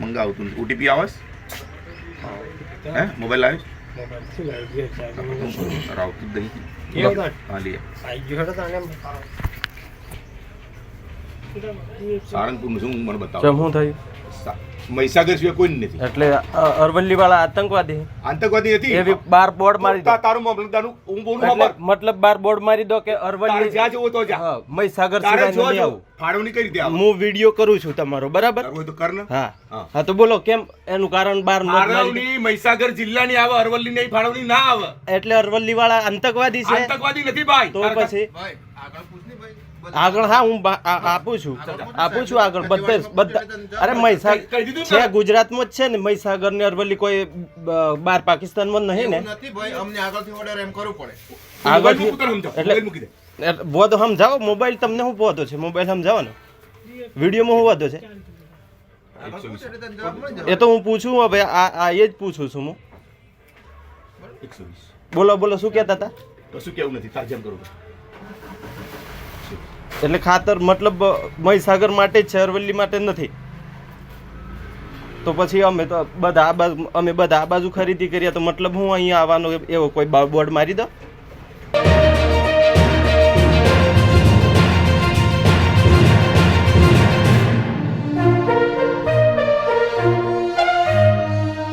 મંગાવતું નથી ઓટીપી આવે? હે મોબાઈલ આવે છે? મોબાઈલથી લાવી દઈએ ચાર્જ. આ તો હું કરું તારે આવતું જ નહીં હા લે. સારંગપુરનું શું મને બતાવો શું થયું મહીસાગર સિવાય કોઈ નથી. એટલે અરવલ્લી વાળા આતંકવાદી. આતંકવાદી નથી. એવી બાર બોર્ડ મારી દો. તારું મામલતદારનું હું બોલું મતલબ બાર બોર્ડ મારી દો કે અરવલ્લી જ્યાં જવું તો જા. મહીસાગર સિવાય જો નહીં જો આવું. ફાળવણી કઈ રીતે હું વિડિયો કરું છું તમારો બરાબર? તો કર હા. હા. હા તો બોલો કેમ એનું કારણ બાર ફાળવણી મહીસાગર જિલ્લાની આવે અરવલ્લી નહીં ફાળવણી ના આવે. એટલે અરવલ્લી વાળા આતંકવાદી છે. આતંકવાદી નથી ભાઈ. તો પછી? આગળ હા હું આપું છું. આપું છું આગળ બધે બધા અરે મહીસાગર છે? ગુજરાતમાં જ છે ને મહીસાગર ને અરવલ્લી કોઈ બાર પાકિસ્તાનમાં નહીં ને. આગળ નથી ભાઈ અમને આગળથી ઓર્ડર એમ કરવું પડે. મોબાઈલ આગળથી મૂકું તને સમજાવું. એટલે- વધો સમજાવો મોબાઈલ તમને શું પહોંચો છે મોબાઈલ સમજાવો ને વિડીયોમાં હું વધો છે. એ તો હું પૂછું હવે આ આ એ જ પૂછું છું હું. બોલો બોલો શું કહેતા હતા? કશું કેવું નથી? તાજમ કરું એટલે ખાતર મતલબ મહીસાગર માટે છે અરવલ્લી માટે નથી. તો પછી અમે તો બધા અમે બધા આ બાજુ ખરીદી કરીએ તો મતલબ હું અહીંયા આવવાનો એવો કોઈ બોર્ડ મારી દો